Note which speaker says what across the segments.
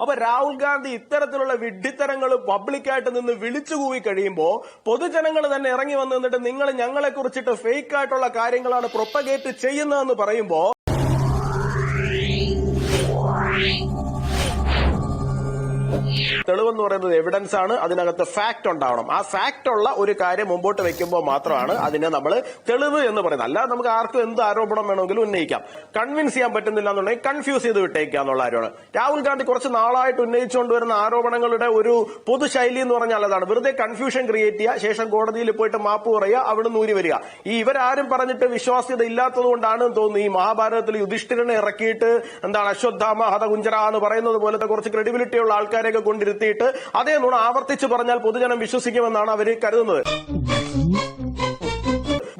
Speaker 1: അപ്പൊ രാഹുൽ ഗാന്ധി ഇത്തരത്തിലുള്ള വിഡ്ഢിത്തരങ്ങൾ പബ്ലിക്കായിട്ട് നിന്ന് വിളിച്ചുകൂവി കഴിയുമ്പോൾ പൊതുജനങ്ങൾ തന്നെ ഇറങ്ങി വന്നിട്ട് നിങ്ങൾ ഞങ്ങളെ കുറിച്ചിട്ട് ഫേക്ക് ആയിട്ടുള്ള കാര്യങ്ങളാണ് പ്രൊപ്പഗേറ്റ് ചെയ്യുന്നതെന്ന് പറയുമ്പോ തെളിവെന്ന് പറയുന്നത് എവിഡൻസ് ആണ്. അതിനകത്ത് ഫാക്ട് ഉണ്ടാവണം. ആ ഫാക്ട് ഉള്ള ഒരു കാര്യം മുമ്പോട്ട് വെക്കുമ്പോൾ മാത്രമാണ് അതിനെ നമ്മൾ തെളിവ് എന്ന് പറയുന്നത്. അല്ലാതെ നമുക്ക് ആർക്കും എന്ത് ആരോപണം വേണമെങ്കിലും ഉന്നയിക്കാം. കൺവിൻസ് ചെയ്യാൻ പറ്റുന്നില്ല എന്നുണ്ടെങ്കിൽ കൺഫ്യൂസ് ചെയ്ത് വിട്ടേക്കുക എന്നുള്ള കാര്യമാണ്. രാഹുൽ ഗാന്ധി കുറച്ച് നാളായിട്ട് ഉന്നയിച്ചുകൊണ്ടുവരുന്ന ആരോപണങ്ങളുടെ ഒരു പൊതുശൈലി എന്ന് പറഞ്ഞാൽ അതാണ്. വെറുതെ കൺഫ്യൂഷൻ ക്രിയേറ്റ് ചെയ്യുക ശേഷം കോടതിയിൽ പോയിട്ട് മാപ്പ് പറയുക അവിടെ നൂരി വരിക. ഈ ഇവരാരും പറഞ്ഞിട്ട് വിശ്വാസ്യത ഇല്ലാത്തത് കൊണ്ടാണ് തോന്നുന്നു ഈ മഹാഭാരതത്തിൽ യുധിഷ്ഠിരനെ ഇറക്കിയിട്ട് എന്താണ് അശ്വത്ഥാമ ഹതകുഞ്ചര എന്ന് പറയുന്നത് പോലത്തെ കുറച്ച് ക്രെഡിബിലിറ്റി ഉള്ള ആൾക്കാരെയൊക്കെ കൊണ്ടിരുത്തിയിട്ട് അതേ നുണ ആവർത്തിച്ച് പറഞ്ഞാൽ പൊതുജനം വിശ്വസിക്കുമെന്നാണ് അവർ കരുതുന്നത്.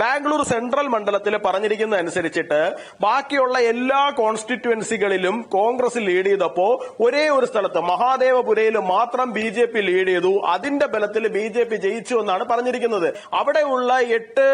Speaker 1: ബാംഗ്ലൂർ സെൻട്രൽ മണ്ഡലത്തിൽ പറഞ്ഞിരിക്കുന്ന അനുസരിച്ചിട്ട് ബാക്കിയുള്ള എല്ലാ കോൺസ്റ്റിറ്റ്യുവൻസികളിലും കോൺഗ്രസ് ലീഡ് ചെയ്തപ്പോ ഒരേ ഒരു സ്ഥലത്ത് മഹാദേവപുരയിൽ മാത്രം ബി ജെ പി ലീഡ് ചെയ്തു. അതിന്റെ ബലത്തിൽ ബി ജെ പി ജയിച്ചു എന്നാണ് പറഞ്ഞിരിക്കുന്നത്. അവിടെയുള്ള എട്ട്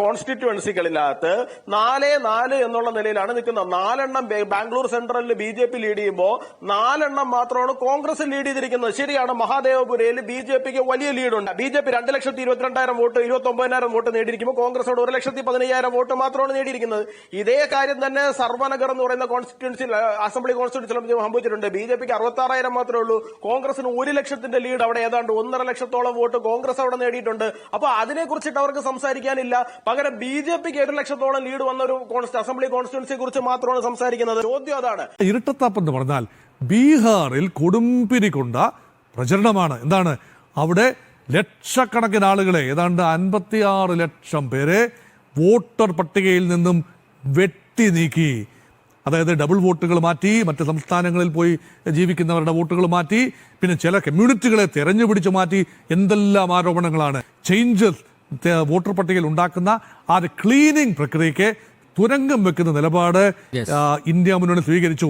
Speaker 1: കോൺസ്റ്റിറ്റ്യുവൻസികളിനകത്ത് നാല് നാല് എന്നുള്ള നിലയിലാണ് നിൽക്കുന്നത്. നാലെണ്ണം ബാംഗ്ലൂർ സെൻട്രലിൽ ബി ജെ പി ലീഡ് ചെയ്യുമ്പോൾ നാലെണ്ണം മാത്രമാണ് കോൺഗ്രസ് ലീഡ് ചെയ്തിരിക്കുന്നത്. ശരിയാണ് മഹാദേവപുരയിൽ ബി ജെ പിക്ക് വലിയ ലീഡുണ്ട് ബി ജെ പി രണ്ട് ലക്ഷത്തി ഇരുപത്തിരണ്ടായിരം വോട്ട് ഇരുപത്തി ഒമ്പതിനായിരം വോട്ട് നേടിയിരിക്കുമ്പോൾ കോൺഗ്രസോട് ഒരു ലക്ഷത്തി പതിനയ്യായിരം വോട്ട് മാത്രമാണ് നേടിയിരിക്കുന്നത്. ഇതേ കാര്യം തന്നെ സർവനഗർ എന്ന് പറയുന്ന കോൺസ്റ്റിറ്റ്യൻസിൽ അസംബ്ലി കോൺസ്റ്റിറ്റ്യൻസിൽ സംഭവിച്ചിട്ടുണ്ട്. ബി ജെ പിക്ക് അറുപത്തി ആറായിരം മാത്രമേ ഉള്ളൂ. കോൺഗ്രസിന് ഒരു ലക്ഷത്തിന്റെ ലീഡ് അവിടെ ഏതാണ്ട് ഒന്നര ലക്ഷത്തോളം വോട്ട് കോൺഗ്രസ് അവിടെ നേടിയിട്ടുണ്ട്. അപ്പൊ അതിനെ കുറിച്ചിട്ട് അവർക്ക് സംസാരിക്കാനില്ല. പകരം ബി ജെ പിക്ക് ഒരു ലക്ഷത്തോളം ലീഡ് വന്ന ഒരു അസംബ്ലി കോൺസ്റ്റിറ്റ്യൻസിയെ കുറിച്ച് മാത്രമാണ് സംസാരിക്കുന്നത്. ചോദ്യം അതാണ്.
Speaker 2: ഇരുട്ടത്താപ്പ് എന്ന് പറഞ്ഞാൽ ബീഹാറിൽ കൊടുമ്പിരി കൊണ്ട പ്രചരണമാണ്. എന്താണ്? അവിടെ ലക്ഷക്കണക്കിന് ആളുകളെ ഏതാണ്ട് അൻപത്തിയാറ് ലക്ഷം പേരെ വോട്ടർ പട്ടികയിൽ നിന്നും വെട്ടി നീക്കി. അതായത് ഡബിൾ വോട്ടുകൾ മാറ്റി മറ്റ് സംസ്ഥാനങ്ങളിൽ പോയി ജീവിക്കുന്നവരുടെ വോട്ടുകൾ മാറ്റി പിന്നെ ചില കമ്മ്യൂണിറ്റികളെ തെരഞ്ഞു പിടിച്ചു മാറ്റി എന്തെല്ലാം ആരോപണങ്ങളാണ്. ചേഞ്ചസ് വോട്ടർ പട്ടികയിൽ ഉണ്ടാക്കുന്ന ആ ഒരു ക്ലീനിങ് പ്രക്രിയയ്ക്ക് തുരങ്കം വെക്കുന്ന നിലപാട് ഇന്ത്യ മുന്നണി സ്വീകരിച്ചു.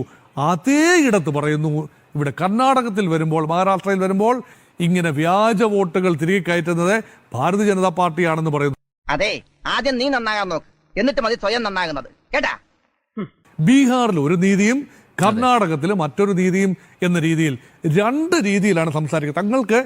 Speaker 2: അതേ ഇടത്ത് പറയുന്നു ഇവിടെ കർണാടകത്തിൽ വരുമ്പോൾ മഹാരാഷ്ട്രയിൽ വരുമ്പോൾ ഇങ്ങനെ വ്യാജ വോട്ടുകൾ തിരികെ കയറ്റുന്നത് ഭാരതീയ ജനതാ പാർട്ടിയാണെന്ന് പറയുന്നു.
Speaker 3: അതെ ആദ്യം നീ നന്നാകാൻ നോക്ക്. എന്നിട്ട് മതി സ്വയം നന്നാകുന്നത്. കേട്ടാ?
Speaker 2: ബീഹാറിൽ ഒരു നീതിയും കർണാടകത്തിൽ മറ്റൊരു നീതിയും എന്ന രീതിയിൽ രണ്ട് രീതിയിലാണ് സംസാരിക്കുന്നത് തങ്ങൾക്ക്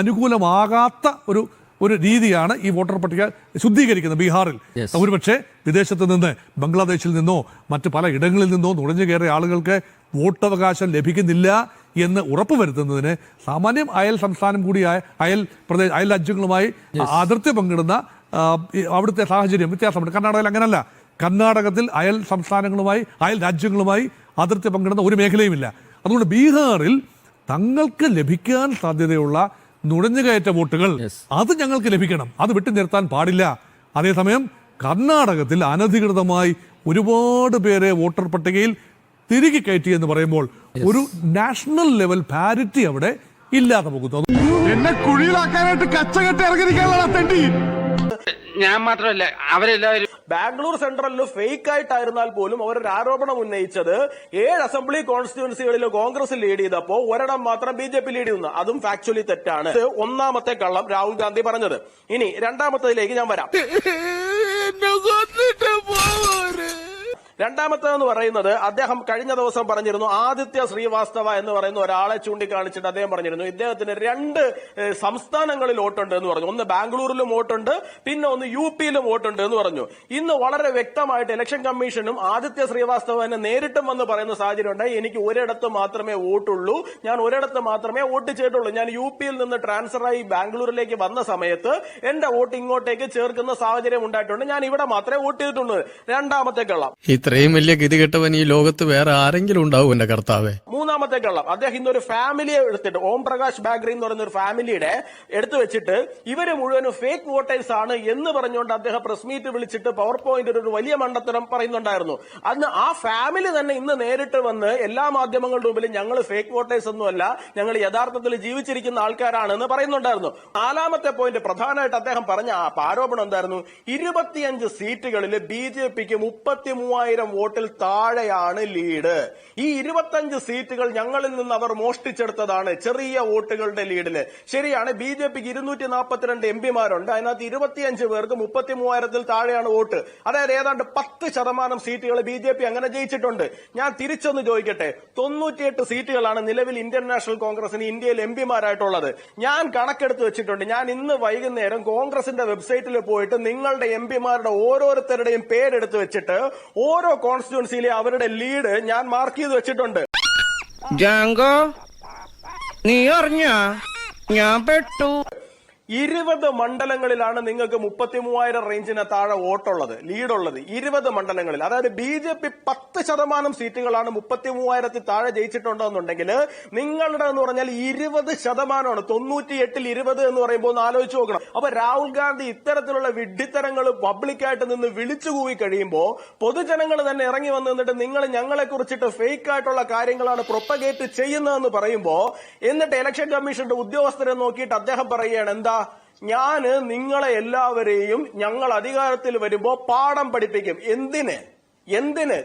Speaker 2: അനുകൂലമാകാത്ത ഒരു ഒരു രീതിയാണ് ഈ വോട്ടർ പട്ടിക ശുദ്ധീകരിക്കുന്നത് ബീഹാറിൽ. ഒരുപക്ഷെ വിദേശത്ത് നിന്ന് ബംഗ്ലാദേശിൽ നിന്നോ മറ്റ് പല ഇടങ്ങളിൽ നിന്നോ നുഴഞ്ഞു കയറിയ ആളുകൾക്ക് വോട്ടവകാശം ലഭിക്കുന്നില്ല എന്ന് ഉറപ്പുവരുത്തുന്നതിന് സാമാന്യം അയൽ സംസ്ഥാനം കൂടിയായ അയൽ പ്രദേശ അയൽ രാജ്യങ്ങളുമായി അതിർത്തി പങ്കിടുന്ന അവിടുത്തെ സാഹചര്യം വ്യത്യാസമുണ്ട്. കർണാടകയിൽ അങ്ങനല്ല. കർണാടകത്തിൽ അയൽ സംസ്ഥാനങ്ങളുമായി അയൽ രാജ്യങ്ങളുമായി അതിർത്തി പങ്കിടുന്ന ഒരു മേഖലയുമില്ല. അതുകൊണ്ട് ബീഹാറിൽ തങ്ങൾക്ക് ലഭിക്കാൻ സാധ്യതയുള്ള നുഴഞ്ഞുകയറ്റ വോട്ടുകൾ അത് ഞങ്ങൾക്ക് ലഭിക്കണം. അത് വിട്ടു നിർത്താൻ പാടില്ല. അതേസമയം കർണാടകത്തിൽ അനധികൃതമായി ഒരുപാട് പേരെ വോട്ടർ പട്ടികയിൽ തിരികെ കയറ്റി എന്ന് പറയുമ്പോൾ ഒരു നാഷണൽ ലെവൽ പാരിറ്റി അവിടെ ഇല്ലാതെ പോകുന്നു.
Speaker 4: എന്നെ കുഴിയിലാക്കാനായിട്ട് കച്ചകെട്ടി ഇറങ്ങിയിരിക്കാനുള്ള തെണ്ടി.
Speaker 5: ഞാൻ മാത്രമല്ല അവരെല്ലാവരും
Speaker 1: ബാംഗ്ലൂർ സെൻട്രലിൽ ഫേക്ക് ആയിട്ടായിരുന്നാൽ പോലും അവർ ഒരു ആരോപണം ഉന്നയിച്ചത് ഏഴ് അസംബ്ലി കോൺസ്റ്റിറ്റ്യുവൻസികളിൽ കോൺഗ്രസ് ലീഡ് ചെയ്തപ്പോൾ ഒരിടം മാത്രം ബി ജെ പി ലീഡ് ചെയ്യുന്നു. അതും ഫാക്ച്വലി തെറ്റാണ്. ഒന്നാമത്തെ കള്ളം രാഹുൽ ഗാന്ധി പറഞ്ഞത്. ഇനി രണ്ടാമത്തേതിലേക്ക് ഞാൻ വരാം. രണ്ടാമത്തേതെന്ന് പറയുന്നത് അദ്ദേഹം കഴിഞ്ഞ ദിവസം പറഞ്ഞിരുന്നു ആദിത്യ ശ്രീവാസ്തവ എന്ന് പറയുന്ന ഒരാളെ ചൂണ്ടിക്കാണിച്ചിട്ട് അദ്ദേഹം പറഞ്ഞിരുന്നു ഇദ്ദേഹത്തിന് രണ്ട് സംസ്ഥാനങ്ങളിൽ വോട്ടുണ്ട് എന്ന് പറഞ്ഞു. ഒന്ന് ബാംഗ്ലൂരിലും വോട്ടുണ്ട് പിന്നെ ഒന്ന് യു പിയിലും വോട്ടുണ്ട് എന്ന് പറഞ്ഞു. ഇന്ന് വളരെ വ്യക്തമായിട്ട് ഇലക്ഷൻ കമ്മീഷനും ആദിത്യ ശ്രീവാസ്തവനെ നേരിട്ടും വന്ന് പറയുന്ന സാഹചര്യം ഉണ്ടായി എനിക്ക് ഒരിടത്ത് മാത്രമേ വോട്ടുള്ളൂ. ഞാൻ ഒരിടത്ത് മാത്രമേ വോട്ട് ചെയ്തിട്ടുള്ളൂ. ഞാൻ യു പിയിൽ നിന്ന് ട്രാൻസ്ഫറായി ബാംഗ്ലൂരിലേക്ക് വന്ന സമയത്ത് എന്റെ വോട്ട് ഇങ്ങോട്ടേക്ക് ചേർക്കുന്ന സാഹചര്യം ഉണ്ടായിട്ടുണ്ട്. ഞാൻ ഇവിടെ മാത്രമേ വോട്ട് ചെയ്തിട്ടുള്ളൂ. രണ്ടാമത്തെ കള്ളം.
Speaker 6: ഇത്രയും വലിയ ഗതികെട്ടവൻ ഈ ലോകത്ത് വേറെ ആരെങ്കിലും ഉണ്ടാവും എന്റെ കർത്താവേ.
Speaker 1: മൂന്നാമത്തെ കള്ളം. അദ്ദേഹം ഇന്നൊരു ഫാമിലിയെ എടുത്തിട്ട് ഓം പ്രകാശ് ബാഗ്രി എന്ന് പറയുന്ന ഒരു ഫാമിലിയുടെ എടുത്തു വെച്ചിട്ട് ഇവർ മുഴുവനും ഫേക്ക് വോട്ടേഴ്സ് ആണ് എന്ന് പറഞ്ഞുകൊണ്ട് അദ്ദേഹം പ്രസ് മീറ്റ് വിളിച്ചിട്ട് പവർ പോയിന്റ് ഒരു വലിയ മണ്ടത്തരം പറയുന്നുണ്ടായിരുന്നു. അന്ന് ആ ഫാമിലി തന്നെ ഇന്ന് നേരിട്ട് വന്ന് എല്ലാ മാധ്യമങ്ങളുടെ മുമ്പിൽ ഞങ്ങൾ ഫേക്ക് വോട്ടേഴ്സ് ഒന്നുമല്ല ഞങ്ങൾ യഥാർത്ഥത്തിൽ ജീവിച്ചിരിക്കുന്ന ആൾക്കാരാണ് എന്ന് പറയുന്നുണ്ടായിരുന്നു. നാലാമത്തെ പോയിന്റ് പ്രധാനമായിട്ട് അദ്ദേഹം പറഞ്ഞ ആ ആരോപണം എന്തായിരുന്നു? ഇരുപത്തിയഞ്ച് സീറ്റുകളിൽ ബി ജെ പിക്ക് മുപ്പത്തി മൂവായിരം വോട്ടിൽ താഴെയാണ് ലീഡ്. ഈ ഇരുപത്തഞ്ച് സീറ്റുകൾ ഞങ്ങളിൽ നിന്ന് അവർ മോഷ്ടിച്ചെടുത്തതാണ് ചെറിയ വോട്ടുകളുടെ ലീഡിൽ. ശരിയാണ് ബി ജെ പിക്ക് ഇരുന്നൂറ്റി നാൽപ്പത്തിരണ്ട് എം പിമാരുണ്ട്. അതിനകത്ത് ഇരുപത്തിയഞ്ച് പേർക്ക് മുപ്പത്തി മൂവായിരത്തിൽ താഴെയാണ് വോട്ട്. അതായത് ഏതാണ്ട് പത്ത് ശതമാനം സീറ്റുകൾ ബി ജെ പി അങ്ങനെ ജയിച്ചിട്ടുണ്ട്. ഞാൻ തിരിച്ചൊന്ന് ചോദിക്കട്ടെ തൊണ്ണൂറ്റിയെട്ട് സീറ്റുകളാണ് നിലവിൽ ഇന്ത്യൻ നാഷണൽ കോൺഗ്രസിന് ഇന്ത്യയിൽ എം പിമാരായിട്ടുള്ളത്. ഞാൻ കണക്കെടുത്ത് വെച്ചിട്ടുണ്ട് ഞാൻ ഇന്ന് വൈകുന്നേരം കോൺഗ്രസിന്റെ വെബ്സൈറ്റിൽ പോയിട്ട് നിങ്ങളുടെ എം പിമാരുടെ ഓരോരുത്തരുടെയും പേരെടുത്ത് വെച്ചിട്ട് ഓരോ കോൺസ്റ്റിറ്റ്യുവൻസിയിലെ അവരുടെ ലീഡ് ഞാൻ മാർക്ക് ചെയ്ത് വെച്ചിട്ടുണ്ട്.
Speaker 3: ജാങ്കോ നീ അറിഞ്ഞ? ഞാൻ പെട്ടു.
Speaker 1: ഇരുപത് മണ്ഡലങ്ങളിലാണ് നിങ്ങൾക്ക് മുപ്പത്തി മൂവായിരം റേഞ്ചിന് താഴെ വോട്ടുള്ളത് ലീഡുള്ളത്. ഇരുപത് മണ്ഡലങ്ങളിൽ. അതായത് ബി ജെ പി പത്ത് ശതമാനം സീറ്റുകളാണ് മുപ്പത്തി മൂവായിരത്തിൽ താഴെ ജയിച്ചിട്ടുണ്ടെന്നുണ്ടെങ്കിൽ നിങ്ങളുടെ എന്ന് പറഞ്ഞാൽ ഇരുപത് ശതമാനമാണ്. തൊണ്ണൂറ്റി എട്ടിൽ ഇരുപത് എന്ന് പറയുമ്പോൾ ഒന്ന് ആലോചിച്ച് നോക്കണം. അപ്പൊ രാഹുൽ ഗാന്ധി ഇത്തരത്തിലുള്ള വിഡ്ഢിത്തരങ്ങൾ പബ്ലിക്കായിട്ട് നിന്ന് വിളിച്ചു കൂവി കഴിയുമ്പോൾ പൊതുജനങ്ങൾ തന്നെ ഇറങ്ങി വന്നു നിന്നിട്ട് നിങ്ങൾ ഞങ്ങളെ കുറിച്ചിട്ട് ഫേക്ക് ആയിട്ടുള്ള കാര്യങ്ങളാണ് പ്രൊപ്പഗേറ്റ് ചെയ്യുന്നതെന്ന് പറയുമ്പോൾ എന്നിട്ട് ഇലക്ഷൻ കമ്മീഷന്റെ ഉദ്യോഗസ്ഥരെ നോക്കിയിട്ട് അദ്ദേഹം പറയുകയാണ് എന്താ ഞാൻ നിങ്ങളെ എല്ലാവരെയും ഞങ്ങൾ അധികാരത്തിൽ വരുമ്പോ പാഠം പഠിപ്പിക്കും. എന്തിന്? എന്തിന്?